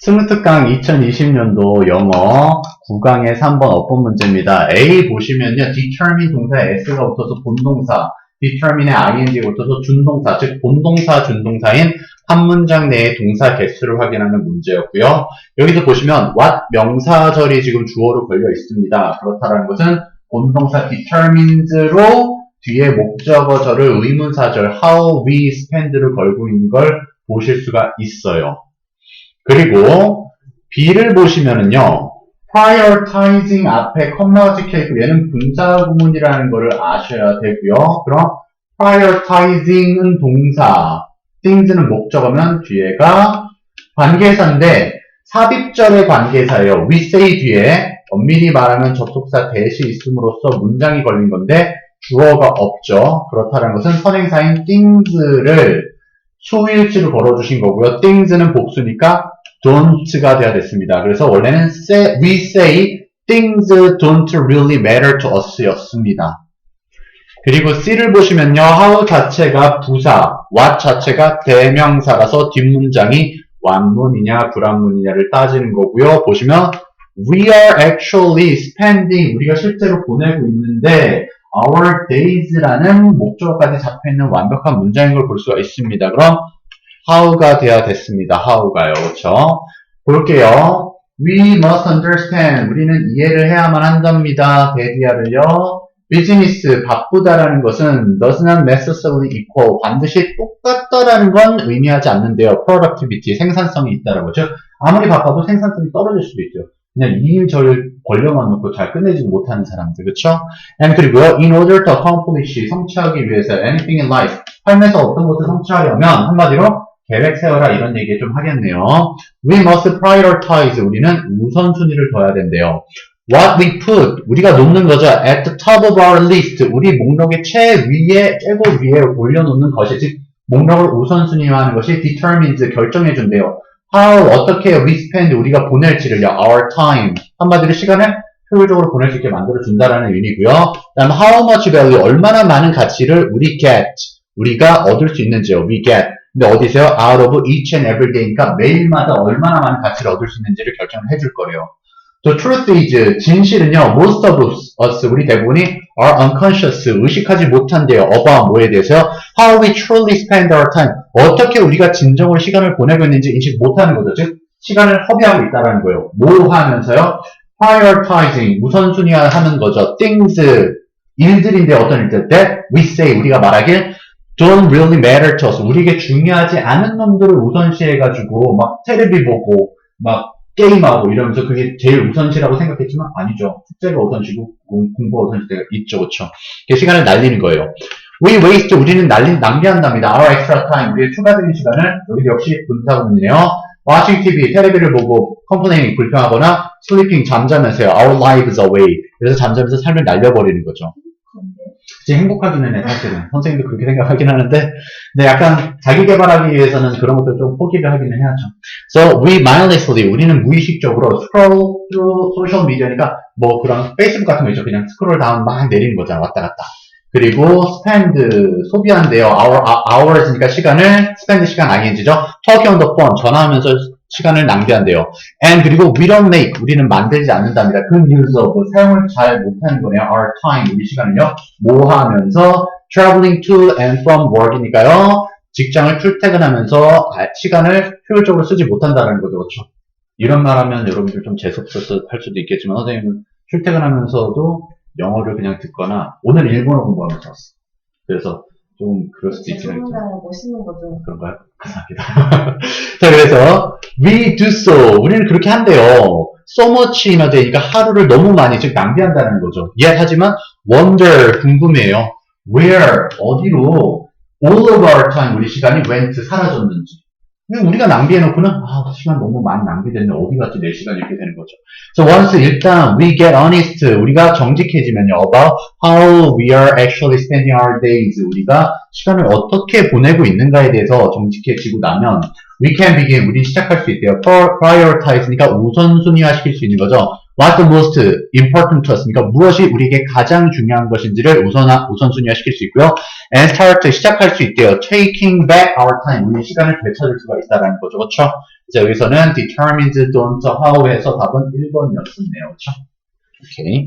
스무트강 2020년도 영어 9강의 3번 어법 문제입니다. A 보시면요. determine 동사에 s가 붙어서 본동사, determine에 ing가 붙어서 준동사, 즉 본동사, 준동사인 한 문장 내의 동사 개수를 확인하는 문제였고요. 여기서 보시면 what 명사절이 지금 주어로 걸려 있습니다. 그렇다는 것은 본동사 determines로 뒤에 목적어절을 의문사절 how we spend를 걸고 있는 걸 보실 수가 있어요. 그리고 B를 보시면은요. prioritizing 앞에 컴마가 찍혀 있고 얘는 분사 구문이라는 것을 아셔야 되고요. 그럼 prioritizing은 동사, things는 목적어면 뒤에가 관계사인데 삽입절의 관계사예요. we say 뒤에 엄밀히 말하면 접속사 대시 있음으로써 문장이 걸린 건데 주어가 없죠. 그렇다는 것은 선행사인 things를 소일치로 걸어주신 거고요. things는 복수니까 don't가 되어야 됐습니다. 그래서 원래는 say, we say things don't really matter to us 였습니다. 그리고 C를 보시면요. how 자체가 부사, what 자체가 대명사라서 뒷문장이 완문이냐 불완문이냐를 따지는 거고요. 보시면 we are actually spending 우리가 실제로 보내고 있는데 our days라는 목적어까지 잡혀있는 완벽한 문장인 걸 볼 수가 있습니다. 그럼 how가 돼야 됐습니다. how가요. 그렇죠? 볼게요. We must understand. 우리는 이해를 해야만 한답니다. 데디아를요. 비즈니스 바쁘다라는 것은 does not necessarily equal 반드시 똑같다라는 건 의미하지 않는데요. productivity 생산성이 있다라고 즉 아무리 바빠도 생산성이 떨어질 수도 있죠. 그냥 이일저일 벌려만 놓고 잘 끝내지 못하는 사람들 그렇죠? and 그리고요 in order to accomplish 성취하기 위해서 anything in life 삶에서 어떤 것을 성취하려면 한마디로 계획 세워라 이런 얘기 좀 하겠네요. We must prioritize 우리는 우선순위를 둬야 된대요. What we put 우리가 놓는 거죠. At the top of our list 우리 목록의 최위에 최고 위에 올려놓는 것이 즉 목록을 우선순위화하는 것이 determines 결정해 준대요. How 어떻게 we spend 우리가 보낼지를요. Our time 한마디로 시간을 효율적으로 보낼 수 있게 만들어 준다라는 의미고요. 그다음 how much value 얼마나 많은 가치를 우리 get 우리가 얻을 수 있는지요. We get 근데 어디서요? Out of each and every day니까 매일마다 얼마나 많은 가치를 얻을 수 있는지를 결정을 해줄 거예요. The truth is, 진실은요, most of us, 우리 대부분이 are unconscious, 의식하지 못한대요. about 뭐에 대해서요? How we truly spend our time. 어떻게 우리가 진정으로 시간을 보내고 있는지 인식 못하는 거죠. 즉, 시간을 허비하고 있다는 거예요. 뭐 하면서요? prioritizing, 우선순위화하는 거죠. things, 일들인데 어떤 일들? that we say, 우리가 말하길 don't really matter to us. 우리에게 중요하지 않은 놈들을 우선시해가지고 막 테레비 보고 막 게임하고 이러면서 그게 제일 우선시라고 생각했지만 아니죠. 숙제가 우선시고 공, 공부가 우선시 때가 있죠. 그쵸? 그 시간을 날리는 거예요. We waste, 우리는 날린, 낭비한답니다. Our extra time, 우리의 추가적인 시간을 여기 역시 분사구문이네요. watching TV, 테레비를 보고 complaining, 불평하거나 sleeping, 잠자면서요. Our lives away. 그래서 잠자면서 삶을 날려버리는 거죠. 진짜 행복하기는 해, 사실은. 선생님도 그렇게 생각하긴 하는데, 근데 약간 자기 개발하기 위해서는 그런 것들 좀 포기를 하기는 해야죠. So, we mindlessly, 우리는 무의식적으로 scroll through social media니까, 뭐 그런 페이스북 같은 거 있죠. 그냥 스크롤 다운 막 내리는 거잖아. 왔다 갔다. 그리고 spend, 소비한대요. hour, hours니까 시간을, spend 시간 ing죠. talking on the phone, 전화하면서 시간을 낭비한대요. And 그리고 we don't make, 우리는 만들지 않는답니다. 그 use of, 사용을 잘 못하는 거네요. our time, 우리 시간을요. 뭐 하면서 traveling to and from work이니까요. 직장을 출퇴근하면서 아, 시간을 효율적으로 쓰지 못한다는 거죠. 그렇죠? 이런 말 하면 여러분들 좀 재수없어서 할 수도 있겠지만 선생님은 출퇴근하면서도 영어를 그냥 듣거나 오늘 일본어 공부하면서 왔어. 그래서 좀 그럴 수도 있긴 하겠죠. 죄송합니다. 멋있는 거죠. 그런가요? 감사합니다. 자, 그래서 we do so. 우리는 그렇게 한대요. so much나 되니까 하루를 너무 많이 즉 낭비한다는 거죠. 예, 하지만 wonder 궁금해요. where 어디로 all of our time 우리 시간이 went 사라졌는지. 우리가 낭비해놓고는 아 시간 너무 많이 낭비됐네 어디 갔지 내 시간 이렇게 되는 거죠. So once 일단 we get honest 우리가 정직해지면요 about how we are actually spending our days 우리가 시간을 어떻게 보내고 있는가에 대해서 정직해지고 나면 we can begin 우리 시작할 수 있대요. prioritize니까 우선순위화 시킬 수 있는 거죠. What's the most important to us? 그러니까 무엇이 우리에게 가장 중요한 것인지를 우선, 우선순위화 시킬 수 있고요. And start, 시작할 수 있대요. Taking back our time. 우리 시간을 되찾을 수가 있다라는 거죠. 그렇죠? 자, 여기서는 determined, don't, how에서 답은 1번이었었네요. 그렇죠? 오케이.